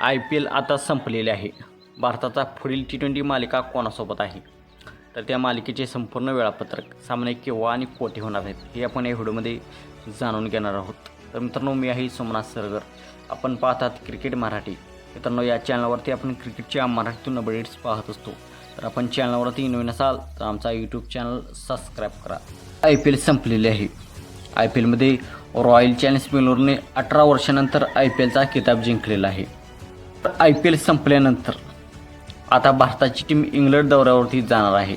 I P L आता संपलेले आहे. भारताचा पुढील टी ट्वेंटी मालिका कोणासोबत आहे? तर त्या मालिकेचे संपूर्ण वेळापत्रक सामने केव्हा आणि कोठे होणार आहेत हे आपण या व्हिडिओमध्ये जाणून घेणार आहोत. तर मित्रांनो मी आहे सोमनाथ सरगर. आपण पाहतात क्रिकेट मराठी. मित्रांनो या चॅनलवरती आपण क्रिकेटच्या मराठीतून अपडेट्स पाहत असतो. तर आपण चॅनलवरती नवीन असाल तर आमचा यूट्यूब चॅनल सबस्क्राईब करा. आय पी एल संपलेले आहे. आय पी एलमध्ये रॉयल चॅलेंज बेंगलोरने अठरा वर्षानंतर आय पी एलचा किताब जिंकलेला आहे. तर आय पी एल संपल्यानंतर आता भारताची टीम इंग्लंड दौऱ्यावरती जाणार आहे.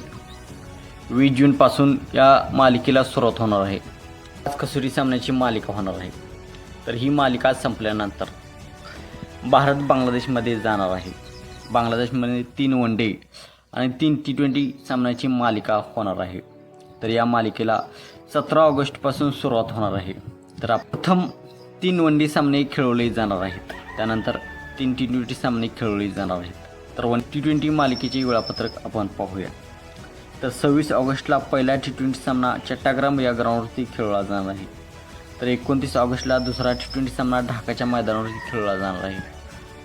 वीस जूनपासून या मालिकेला सुरुवात होणार आहे. आज कसोटी सामन्याची मालिका होणार आहे. तर ही मालिका संपल्यानंतर भारत बांगलादेशमध्ये जाणार आहे. बांगलादेशमध्ये तीन वन डे आणि तीन टी ट्वेंटी सामन्याची मालिका होणार आहे. तर या मालिकेला सतरा ऑगस्टपासून सुरुवात होणार आहे. तर प्रथम तीन वन डे सामने खेळवले जाणार आहेत. त्यानंतर तीन टी ट्वेंटी सामने खेळवले जाणार आहेत. तर वन टी ट्वेंटी मालिकेचे वेळापत्रक आपण पाहूया. तर सव्वीस ऑगस्टला पहिला टी ट्वेंटी सामना चट्टाग्राम या ग्राउंडवरती खेळला जाणार आहे. तर एकोणतीस ऑगस्टला दुसरा टी ट्वेंटी सामना ढाकाच्या मैदानावरती खेळला जाणार आहे.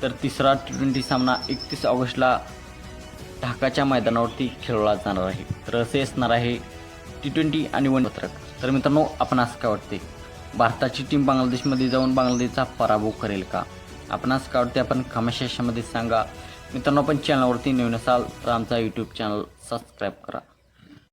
तर तिसरा टी ट्वेंटी सामना एकतीस ऑगस्टला ढाकाच्या मैदानावरती खेळवला जाणार आहे. तर असे असणार आहे टी ट्वेंटी आणि वन पत्रक. तर मित्रांनो आपणास काय वाटते? भारताची टीम बांगलादेशमध्ये जाऊन बांगलादेशचा पराभव करेल का? आपणास काय वाटते आपण कमेंट सेक्शनमध्ये सांगा. मित्रांनो पण चॅनलवरती नवीन असाल तर आमचा यूट्यूब चॅनल सबस्क्राईब करा.